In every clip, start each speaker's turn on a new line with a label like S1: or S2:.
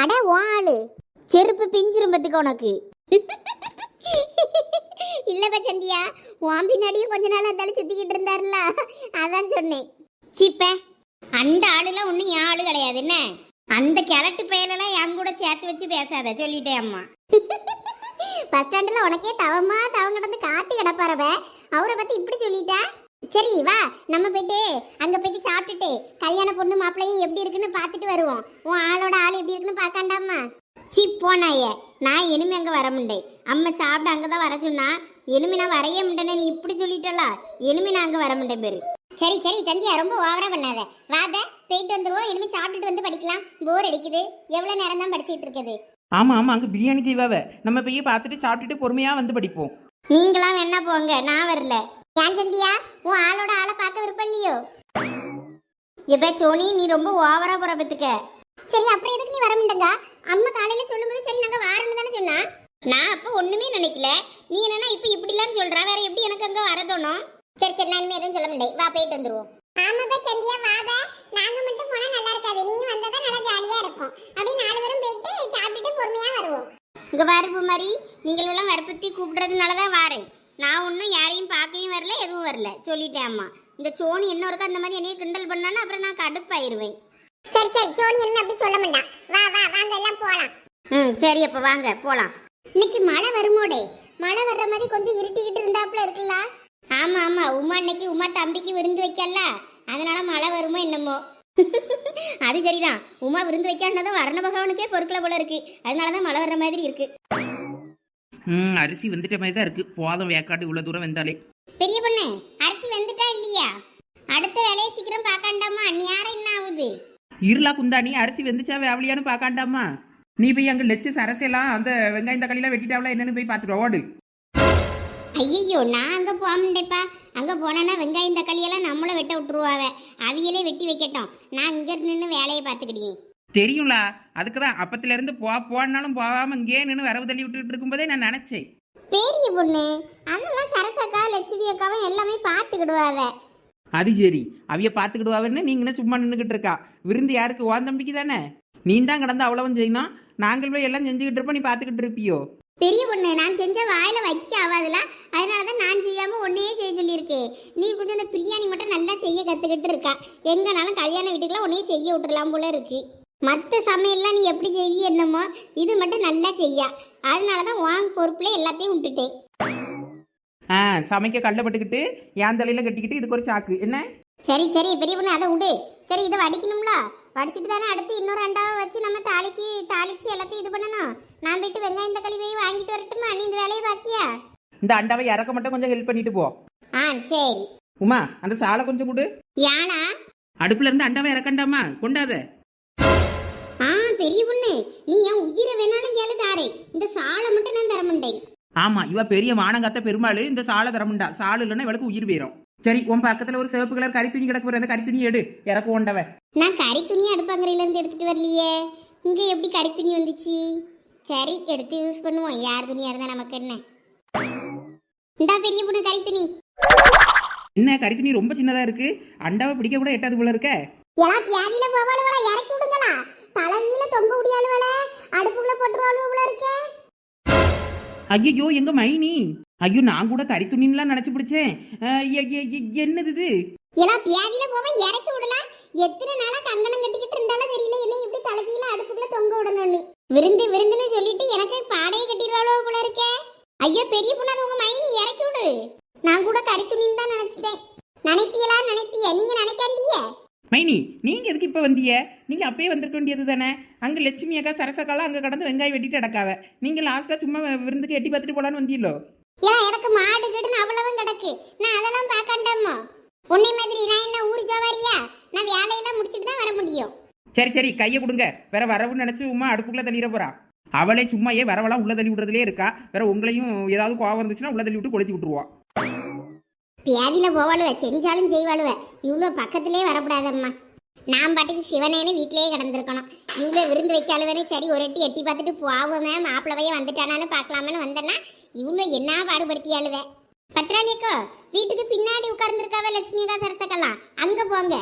S1: அட ஆளு. செருப்பு பிஞ்சிரும்பத்துக்கு உனக்கு. இல்லப்பா சந்தியா உன் பின்னாடியும் கொஞ்ச நாள் இருந்தாலும் சுத்திக்கிட்டு இருந்தாருல. அதான் சொன்னேன். சிப்ப அந்த ஆளுலாம் ஒன்றும் என் ஆளு கிடையாது. என்ன? அந்த கிழட்டு பயலெல்லாம் என் கூட சேர்த்து வச்சு பேசாத சொல்லிட்டேன் அம்மா. பஸ் ஸ்டாண்டில் உனக்கே தவமா தவம் கிடந்து காத்து கிடப்பாரவ அவரை பத்தி இப்படி சொல்லிட்டா? சரி வா. நம்ம போயிட்டு அங்க போயிட்டு சாப்பிட்டுட்டு கல்யாண பொண்ணு மாப்பிள்ளையும் எப்படி இருக்குன்னு பார்த்துட்டு வருவோம். உன் ஆளோட ஆள் எப்படி இருக்குன்னு பார்க்காண்டாமா சி போனாயே நான் இனிமே அங்க வர முடியேன் அம்மா சாப்பிட அங்கதான் வர சொன்னா இனிமே நான் வரைய முடியேன்னு நீ இப்படி சொல்லிட்டல இனிமே நான் அங்க வர முடியேன் பேரு. சரி சரி சந்தியா ரொம்ப ஓவரா பண்ணாத. வாத போயிட்டு வந்துருவோம். இனிமே சாப்பிட்டுட்டு வந்து படிக்கலாம். போர் அடிக்குது. எவ்வளவு நேரம் தான் படிச்சிட்டு இருக்குது?
S2: ஆமா ஆமா. அங்க பிரியாணி செய்வாவ. நம்ம போய் பார்த்துட்டு சாப்பிட்டுட்டு பொறுமையா வந்து படிப்போம்.
S1: நீங்களாம் வேணா போங்க. நான் வரல. ஏன் சந்தியா உன் ஆளோட ஆளை பார்க்க விருப்பம் இல்லையோ? எப்ப சோனி நீ ரொம்ப ஓவரா போற பத்துக்க சரி அப்புறம் எதுக்கு நீ வர மாட்டேங்க? அம்மா காலையில சொல்லும்போது சரி நாங்க வாரணும் தானே சொன்னா. நான் அப்ப ஒண்ணுமே நினைக்கல. நீ என்னன்னா இப்ப இப்படிலாம் சொல்றா. வேற எப்படி எனக்கு அங்க வர தோணும்? சரி சரி நான் இனிமே எதுவும் சொல்ல முடியாது வா போயிட்டு வந்துருவோம். ஆமாப்பா சந்தியா வாத நாங்க மட்டும் போனா நல்லா இருக்காது. நீ வந்தா நல்லா ஜாலியா இருக்கும் அப்படியே நாலு பேரும் போயிட்டு சாப்பிட்டுட்டு பொறுமையா வருவோம். இங்க பாரு மாதிரி நீங்கள் எல்லாம் வற்புறுத்தி கூப்பிடுறதுனால தான் வாரேன். நான் ஒன்றும் யாரையும் பார்க்கையும் வரல எதுவும் வரல. சொல்லிட்டேன் அம்மா. இந்த சோனி இன்னொருக்க அந்த மாதிரி என்னைய கிண்டல் பண்ணான்னு அப்புறம் நான் கடுப்பாயிருவேன். சரி சரி சோனி என்ன அப்படி சொல்ல மாட்டான் வா வா வாங்க எல்லாம் போலாம். ம் சரி அப்ப வாங்க போலாம். இன்னைக்கு மழை வருமோடே? மழை வர்ற மாதிரி கொஞ்சம் இருட்டிக்கிட்டு இருந்தாப்புல இருக்குல்ல? ஆமா ஆமா. உமா இன்னைக்கு உமா தம்பிக்கு விருந்து வைக்கல. அதனால மழை வருமோ என்னமோ. அது சரிதான். உமா விருந்து வைக்காண்டதும் வரண பகவானுக்கே பொறுக்கல போல இருக்கு. அதனாலதான் மழை வர்ற மாதிரி இருக்கு.
S2: ம் அரிசி வந்துட்ட மாதிரி தான் இருக்கு. போதும் வேக்காடு இவ்வளவு தூரம் வந்தாலே.
S1: பெரிய பொண்ணு அரிசி வந்துட்டா இல்லையா? அடுத்த வேலையை சீக்கிரம் பார்க்காண்டாமா? நேரம் என்ன ஆகுது?
S2: இருளா குந்தாணி அரிசி வெந்துச்சா வேவலியான்னு பார்க்காண்டாமா? நீ போய் அங்க லெச்சு சரசெல்லாம் அந்த வெங்காயம் தக்காளிலாம் வெட்டிட்டாவளா என்னன்னு போய் பார்த்துட்டு ஓடு.
S1: ஐயோ நான் அங்க போக முடியப்பா அங்க போனேன்னா வெங்காயம் தக்காளி எல்லாம் நம்மள வெட்ட விட்டுருவாவ. அவியலே வெட்டி வைக்கட்டும். நான் இங்க நின்று வேலையை பார்த்துக்கிட்டேன்
S2: தெரியும்ல. அதுக்கு தான் அப்பத்துல இருந்து போ போனாலும் போகாம இங்கே நின்று வரவு தள்ளி விட்டுட்டு இருக்கும்போதே நான் நினைச்சேன்.
S1: பெரிய பொண்ணு. அதெல்லாம் சரசக்கா லட்சுமி அக்காவும் எல்லாமே பார்த்துக்கிடுவாவ
S2: அது சரி. அவிய பார்த்துக்கிடுவாருன்னு நீங்க என்ன சும்மா நின்றுகிட்டு இருக்கா. விருந்து யாருக்கு? ஓன் தம்பிக்கு தானே. நீ தான் கிடந்து அவ்வளவும் செய்யணும் நாங்கள் போய் எல்லாம் செஞ்சுக்கிட்டு இருப்போம் நீ பார்த்துக்கிட்டு இருப்பியோ?
S1: பெரிய பொண்ணு நான் செஞ்ச வாயில வைக்க ஆகாதுல அதனால தான் நான் செய்யாம ஒன்னையே செய்ய சொல்லியிருக்கேன். நீ கொஞ்சம் இந்த பிரியாணி மட்டும் நல்லா செய்ய கத்துக்கிட்டு இருக்கா. எங்கனாலும் கல்யாண வீட்டுக்குலாம் உன்னையே செய்ய விட்டுறலாம் போல இருக்கு. மற்ற சமையல்லாம் நீ எப்படி செய்வி என்னமோ இது மட்டும் நல்லா செய்யா. அதனால தான் வாங்க பொறுப்புல எல்லாத்தையும் விட்டுட்டேன்
S2: ஆ சமைக்க கள்ளப்பட்டுக்கிட்டு என் தலையில கட்டிக்கிட்டு இதுக்கு ஒரு சாக்கு. என்ன?
S1: சரி சரி பெரிய பொண்ணு அதை விடு. சரி இதை வடிக்கணும்ல. வடிச்சிட்டு தானே அடுத்து இன்னொரு அண்டாவை வச்சு நம்ம தாளிக்கு தாளிச்சு எல்லாத்தையும் இது பண்ணணும். நான் போயிட்டு வெங்காயம் தக்காளி போய் வாங்கிட்டு வரட்டுமா? நீ இந்த வேலையை பாக்கியா?
S2: இந்த அண்டாவை இறக்க மட்டும் கொஞ்சம் ஹெல்ப் பண்ணிட்டு போ.
S1: ஆ சரி.
S2: உமா அந்த சாலை கொஞ்சம் கொடு.
S1: யானா?
S2: அடுப்புல இருந்து அண்டாவை இறக்கண்டாமா? கொண்டாத.
S1: பெரிய பொண்ணு. நீ என் உயிரை வேணாலும் கேளு தாரேன் இந்த சாலை மட்டும் நான் தர மாட்டேன்.
S2: ஆமா இவ பெரிய வானங்காத்த பெருமாள். இந்த சாலை தரமுண்டா சாலு இல்லைன்னா இவளுக்கு உயிர் போயிரும் சரி உன் பக்கத்துல ஒரு சிவப்பு கலர் கறி துணி கிடக்கு அந்த கறி துணி எடு. இறக்க கொண்டவ
S1: நான் கறி துணி அடுப்பங்கரையில இருந்து எடுத்துட்டு வரலையே. இங்க எப்படி கறி துணி வந்துச்சு? சரி எடுத்து யூஸ் பண்ணுவோம். யார் துணியா இருந்தா நமக்கு என்ன? இந்தா பெரிய பொண்ணு கறி துணி.
S2: என்ன கறி துணி ரொம்ப சின்னதா இருக்கு? அண்டாவை பிடிக்க கூட எட்டாது போல இருக்க.
S1: எல்லாம் பியாதியில போவாளுவல இறக்கி விடுங்களா? தலைவியில தொங்க முடியாளுவல அடுப்புக்குள்ள போட்டுருவாளுவ போல இருக்கே
S2: ஐயோ எங்க மைனி? ஐயோ நான் கூட கறி துணின்லாம் நினைச்சு பிடிச்சேன். என்னது இது?
S1: எல்லாம் பியாதியில போவ இறக்கி விடலாம். எத்தனை நாளா கங்கணம் கட்டிக்கிட்டு இருந்தாலும் தெரியல என்ன இப்படி தலைவியில அடுப்புக்குள்ள தொங்க விடணும்னு. விருந்து விருந்துன்னு சொல்லிட்டு எனக்கு பாடையை கட்டிடுவாளோ போல இருக்கே ஐயோ பெரிய பொண்ணு அது உங்க மைனி இறக்கி விடு. நான் கூட கறி துணின்னு தான் நினைச்சிட்டேன். நினைப்பியலா நினைப்பிய? நீங்க நினைக்காண்டிய.
S2: மைனி நீங்க எதுக்கு இப்ப வந்தீங்க? நீங்க அப்பயே வந்திருக்க வேண்டியது தானே? அங்க லட்சுமி அக்கா சரசக்காலாம் அங்க கடந்து வெங்காயம் வெட்டிட்டு அடக்காவ நீங்க லாஸ்டா சும்மா விருந்துக்கு எட்டி பார்த்துட்டு போலான்னு வந்தீங்களோ?
S1: ஏன் எனக்கு மாடு கீடுன்னு அவ்வளவும் கிடக்கு. நான் அதெல்லாம் பார்க்காண்டாமோ? உன்னை மாதிரி நான் என்ன ஊர் ஜவாரியா? நான் வேலையெல்லாம் முடிச்சிட்டு தான் வர முடியும்.
S2: சரி சரி கையை கொடுங்க. வேற வரவுன்னு நினைச்சு உமா அடுப்புக்குள்ள தள்ளிட போறா. அவளே சும்மா ஏன் வரவெல்லாம் உள்ள தள்ளி விடுறதுலே இருக்கா. வேற உங்களையும் ஏதாவது கோவம் இருந்துச்சுன்னா உள்ள தள்ளி விட்டு கொளுத்தி விட்டுருவா.
S1: பியாதியில போவாளுவ செஞ்சாலும் செய்வாளுவ. இவ்வளோ பக்கத்திலே வரக்கூடாதம்மா நான் பாட்டுக்கு சிவனேன்னு வீட்டிலேயே கிடந்திருக்கணும். இவ்வளோ விருந்து வைக்காளுவனே சரி ஒரு எட்டி எட்டி பார்த்துட்டு போவோமே மாப்பிளவையே வந்துட்டானான்னு பார்க்கலாமேன்னு வந்தேன்னா இவ்வளோ என்ன பாடுபடுத்தியாளுவ. பத்ராலியக்கோ வீட்டுக்கு பின்னாடி உட்கார்ந்துருக்காவ லட்சுமிகா சரசக்கலாம் அங்க போங்க.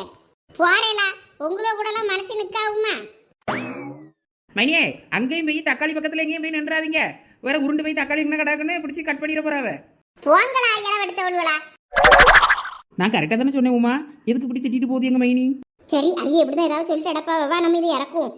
S1: போறேலா. உங்களோ கூடலாம் மனசு நிற்காவுமா
S2: மைனியே அங்கேயும் போய் தக்காளி பக்கத்துல எங்கேயும் போய் நின்றாதீங்க. வேற உருண்டு போய் தக்காளி என்ன கிடக்குன்னு பிடிச்சி கட் பண்ணிட போறாவ.
S1: போங்களா இளவெடுத்தவள்களா
S2: நான் கரெக்டாக தானே சொன்னேன் உமா? எதுக்கு இப்படி திட்டிட்டு போகுது எங்க மைனி?
S1: சரி அவிய எப்படிதான் ஏதாவது சொல்லிட்டு அடப்பா வா நம்ம இது இறக்கும்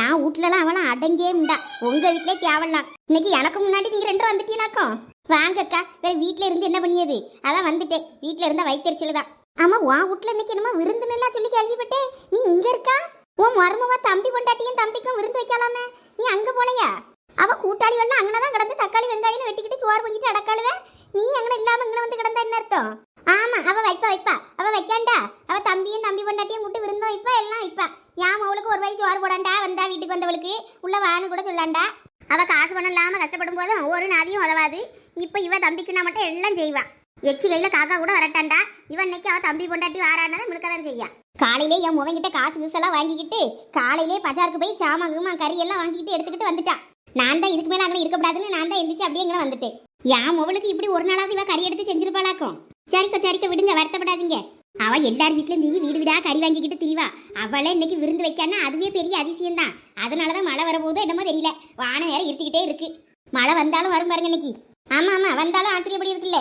S1: என் வீட்டுலலாம் அவளாம் அடங்கே உண்டா. உங்க வீட்டிலே தேவலாம். இன்னைக்கு எனக்கு முன்னாடி நீங்க ரெண்டும் வந்துட்டீங்கனாக்கோ வாங்கக்கா வேற வீட்டுல இருந்து என்ன பண்ணியது? அதான் வந்துட்டேன். வீட்ல இருந்தா வயிற்றுச்சல் தான். ஆமா உன் வீட்ல இன்னைக்கு என்னமோ விருந்துன்னு சொல்லி கேள்விப்பட்டேன். நீ இங்க இருக்கா? உன் மருமவா தம்பி பொண்டாட்டியும் தம்பிக்கும் விருந்து வைக்கலாமே. நீ அங்க போலையா? அவ கூட்டாளி வரலாம் அங்கனதான் கிடந்து தக்காளி வெங்காயம் வெட்டிக்கிட்டு சோறு பொங்கிட்டு அடக்காளுவேன் நீ அங்கன இல்லாம இங்கன வந்து கிடந்தா என்ன அர்த்தம் ஆமா அவ வைப்பா வைப்பா அவ வைக்காண்டா அவ தம்பியும் தம்பி பொண்டாட்டியும் முட்டு விருந்தும் வைப்பா எல்லாம் வைப்பா யாம் அவளுக்கு ஒரு வயசு சோறு போடாண்டா வந்தா வீட்டுக்கு வந்தவளுக்கு உள்ள வான்னு கூட சொல்லாண்டா அவ காசு பணம் இல்லாம கஷ்டப்படும் போதும் ஒரு நாதியும் உதவாது இப்ப இவ தம்பிக்குன்னா மட்டும் எல்லாம் செய்வா எச்சி கையில காக்கா கூட வரட்டாண்டா இவன் இன்னைக்கு அவ தம்பி பொண்டாட்டி வாரானதை மிடுக்கதான் செய்யா காலையிலே என் முவங்கிட்ட காசு கிசெல்லாம் வாங்கிக்கிட்டு காலையிலே பஜாருக்கு போய் சாமான் கீமா கறி எல்லாம் வாங்கிக்கிட்டு எடுத்துக்கிட்டு வந்துட்டா நான் தான் இதுக்கு மேல அங்கே இருக்கக்கூடாதுன்னு நான் தான் எந்திரிச்சு அப்படியே இங்கே வந்துட்டேன் என் முவளுக்கு இப்படி ஒரு நாளாவது இவ கறி எடுத்து செஞ்சிருப்பாளாக்கும்? சரிக்கா சரிக்கா விடுங்க வருத்தப்படாதீங்க. அவ எல்லார் வீட்லயும் நீ வீடு வீடா கறி வாங்கிக்கிட்டு திரிவா. அவளே இன்னைக்கு விருந்து வைக்கான்னா அதுவே பெரிய அதிசயம் தான் அதனாலதான் மழை வரப்போகுதோ என்னமோ தெரியல. வானம் வேற இருத்திக்கிட்டே இருக்கு. மழை வந்தாலும் வரும் பாருங்க இன்னைக்கு. ஆமா ஆமா வந்தாலும் ஆச்சரியப்படி இருக்குல்ல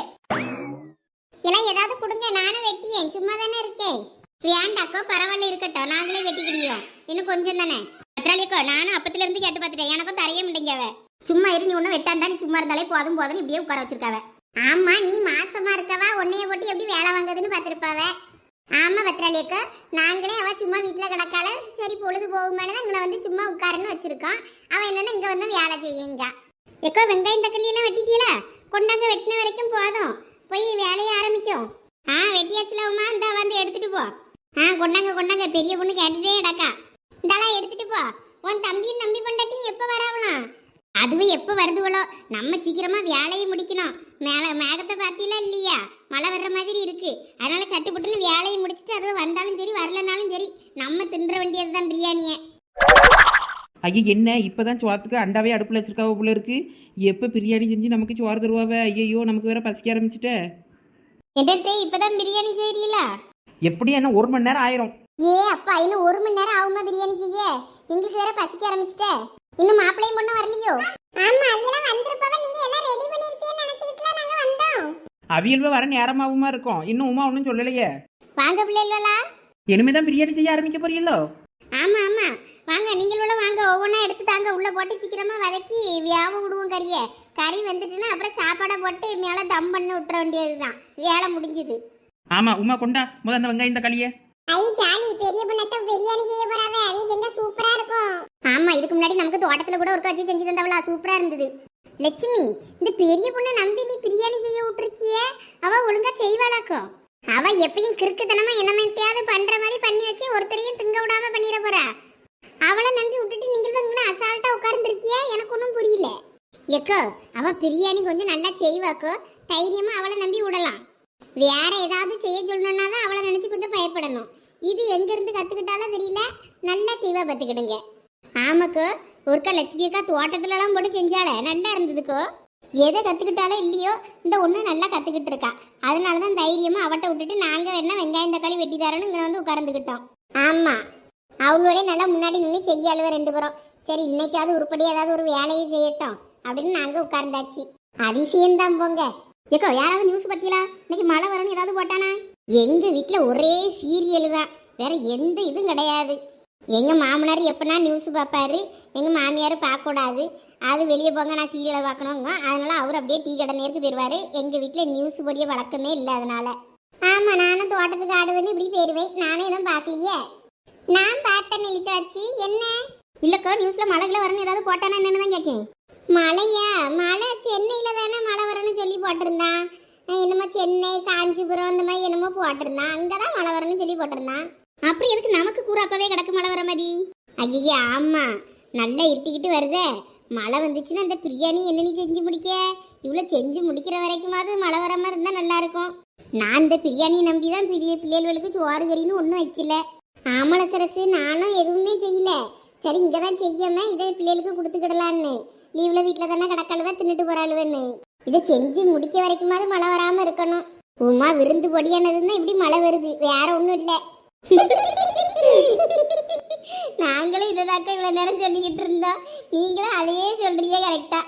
S1: எல்லாம் ஏதாவது கொடுங்க நானும் வெட்டியேன். சும்மா தானே இருக்கேன். வேண்டாக்கோ பரவாயில்ல இருக்கட்டும். நாங்களே வெட்டிக்கிடியோம் இன்னும் கொஞ்சம் தானே? பத்ராலியக்கோ நானும் அப்பத்துல இருந்து கேட்டு பார்த்துட்டேன். எனக்கும் தரைய முடிஞ்சவ சும்மா இரு நீ ஒன்றும் வெட்டாண்டா நீ சும்மா இருந்தாலே போதும் போதும் இப்படியே உட்கார வச்சிருக்காவ. ஆமா நீ மாசமா இருக்கவா? உன்னைய போட்டு எப்படி வேலை வாங்குதுன்னு பார்த்துருப்பாவ? ஆமா பத்ராலியக்கா நாங்களே அவ சும்மா வீட்டில் கிடக்கால. சரி பொழுது போகுமானு இங்கே வந்து சும்மா உட்காருன்னு வச்சிருக்கோம். அவன் என்னன்னு இங்கே வந்து வேலை செய்யுங்க. எக்கோ வெங்காயம் தக்காளி எல்லாம் வெட்டிட்டீங்களா கொண்டாங்க வெட்டின வரைக்கும் போதும். போய் வேலையை ஆரம்பிக்கும். ஆ வெட்டியாச்சுல உமா. இந்த வந்து எடுத்துட்டு போ. ஆ கொண்டாங்க கொண்டாங்க. பெரிய பொண்ணு கேட்டுட்டே இடக்கா இதெல்லாம் எடுத்துட்டு போ. உன் தம்பியும் தம்பி பொண்டாட்டியும் எப்போ வராவலாம் அதுவும் எப்போ வருதுவளோ நம்ம சீக்கிரமா வேலையை முடிக்கணும். மேல மேகத்தை பார்த்தீங்களா இல்லையா? மழை வர்ற மாதிரி இருக்கு. அதனால சட்டு புட்டுன்னு வேலையை முடிச்சுட்டு அதுவும் வந்தாலும் சரி வரலனாலும் சரி நம்ம தின்ற வேண்டியது தான் பிரியாணியை.
S2: ஐயா என்ன? இப்பதான் சோத்துக்கு அண்டாவே அடுப்புல வச்சிருக்காவ போல இருக்கு. எப்ப பிரியாணி செஞ்சு நமக்கு சோறு தருவாவ? ஐயோ நமக்கு வேற பசிக்க ஆரம்பிச்சிட்ட.
S1: என்னத்தே இப்பதான் பிரியாணி செய்றீங்களா?
S2: எப்படி என்ன ஒரு மணி நேரம் ஆயிரும்.
S1: ஏ அப்பா இன்னும் ஒரு மணி நேரம் ஆகுமா பிரியாணி செய்ய? எங்களுக்கு வேற பசிக்க ஆரம்பிச்சிட்ட. இன்னும் மாப்பிளையும் பொண்ணு வரலையோ? ஆமா அதெல்லாம் வந்திருப்பவ நீங்க எல்லாம் ரெடி பண்ணிருப்பீங்கன்னு நினைச்சிட்டுல நாங்க வந்தோம்.
S2: அவியல்வ வர நேரமாவுமா இருக்கும். இன்னும் உமா ஒன்றும் சொல்லலையே.
S1: வாங்க பிள்ளைகளா
S2: இனிமேதான் பிரியாணி செய்ய ஆரம்பிக்க போறீங்களோ?
S1: ஆமா ஆமா. வாங்க நீங்களும் வாங்க. ஒவ்வொன்றா எடுத்து தாங்க உள்ள போட்டு சீக்கிரமா வதக்கி வியாப விடுவோம் கறியை. கறி வந்துட்டுன்னா அப்புறம் சாப்பாடை போட்டு மேலே தம் பண்ணி விட்டுற வேண்டியதுதான். வேலை முடிஞ்சுது.
S2: ஆமா உமா கொண்டா. முத அந்த வெங்காயம் தக்காளியே
S1: ஐ ஜாலி. பெரிய பொண்ணத்த பிரியாணி செய்ய போறாவே. அது செஞ்சா சூப்பரா இருக்கும். ஆமா இதுக்கு முன்னாடி நமக்கு தோட்டத்துல கூட ஒரு கட்சி செஞ்சு தந்தவளா? சூப்பரா இருந்தது. லட்சுமி இந்த பெரிய பொண்ணை நம்பி நீ பிரியாணி செய்ய விட்டுருக்கியே? அவ ஒழுங்கா செய்வாளாக்கும் அவ எப்பயும் கிறுக்குத்தனமா என்னமெத்தையாவது பண்ற மாதிரி பண்ணி வச்சு ஒருத்தரையும் திங்க விடாம பண்ணிட போறா. அவளை நம்பி விட்டுட்டு நீங்கள் வந்து அசால்ட்டா உட்கார்ந்துருக்கியே? எனக்கு ஒன்றும் புரியல. எக்கோ அவ பிரியாணி கொஞ்சம் நல்லா செய்வாக்கோ? தைரியமா அவளை நம்பி விடலாம். வேற ஏதாவது செய்ய சொல்லணும்னா தான் அவளை நினைச்சு கொஞ்சம் பயப்படணும். இது எங்க இருந்து கத்துக்கிட்டாலும் தெரியல. நல்லா செய்வா பார்த்துக்கிடுங்க. ஆமாக்கோ ஒருக்கா லட்சுமி அக்கா தோட்டத்துல எல்லாம் போட்டு செஞ்சாலே நல்லா இருந்ததுக்கோ. எதை கத்துக்கிட்டாலும் இல்லையோ இந்த ஒண்ணு நல்லா கத்துக்கிட்டு இருக்கா. அதனால தான் தைரியமா அவட்ட விட்டுட்டு நாங்க வேணா வெங்காயம் தக்காளி வெட்டி தரணும் இங்கே வந்து உட்கார்ந்துக்கிட்டோம். ஆமா அவளோட நல்லா முன்னாடி நின்று செய்ய அழுவ ரெண்டு பேரும். சரி இன்னைக்காவது உருப்படி ஏதாவது ஒரு வேலையை செய்யட்டும் அப்படின்னு நாங்க உட்கார்ந்தாச்சு. அதிசயம்தான் போங்க. ஏக்கோ யாராவது நியூஸ் பத்தியா? இன்னைக்கு மழை வரும்னு ஏதாவது போட்டானா? எங்க வீட்டில் ஒரே சீரியல் தான். வேற எந்த இதுவும் கிடையாது. எங்க மாமனார் எப்பனா நியூஸ் பார்ப்பாரு. எங்க மாமியார் பார்க்க கூடாது அது வெளியே போங்க நான் சீரியலை பார்க்கணுங்க அதனால அவர் அப்படியே டீ கடை நேருக்கு போயிடுவாரு எங்க வீட்ல நியூஸ் படிய வழக்கமே இல்லை அதனால. ஆமா நானும் தோட்டத்துக்கு ஆடுவேன்னு இப்படி போயிருவேன். நானே எதுவும் பார்க்கலையே. நான் பார்த்தேன் நிலிச்சாச்சு என்ன? இல்லக்கோ நியூஸ்ல மழைகளை வரணும் ஏதாவது போட்டானா என்னன்னு தான் கேட்கேன் மழையா? மழை சென்னையில தானே மழை வரும்னு சொல்லி போட்டிருந்தான். என்னமோ சென்னை காஞ்சிபுரம் இந்த மாதிரி என்னமோ போட்டிருந்தான். அங்கதான் மழை வரும்னு சொல்லி போட்டிருந்தான். அப்புறம் எதுக்கு நமக்கு கூற அப்பவே கிடக்கு மழை வர மாதிரி? ஐயா ஆமா. நல்லா இருட்டிக்கிட்டு வருதே. மழை வந்துச்சுன்னா அந்த பிரியாணி என்ன நீ செஞ்சு முடிக்க? இவ்வளோ செஞ்சு முடிக்கிற வரைக்குமாவது மழை வர மாதிரி இருந்தால் நல்லா இருக்கும். நான் இந்த பிரியாணியை நம்பி தான் பெரிய பிள்ளைகளுக்கு சோறு கறின்னு ஒன்றும் வைக்கல. ஆமல சரசு நானும் எதுவுமே செய்யல. சரி இங்கே தான் செய்யாம இதை பிள்ளைகளுக்கு கொடுத்துக்கிடலான்னு. லீவில் வீட்டில் தானே கிடக்கழுவ தின்னுட்டு போகிறாளுவன்னு இதை செஞ்சு முடிக்க வரைக்குமாவது மழை வராமல் இருக்கணும். உமா விருந்து பொடியானதுன்னா இப்படி மழை வருது. வேற ஒன்றும் இல்லை. நாங்களும் இதை தாக்க இவ்வளோ நேரம் சொல்லிக்கிட்டு இருந்தோம். நீங்களும் அதையே சொல்றீங்க கரெக்டாக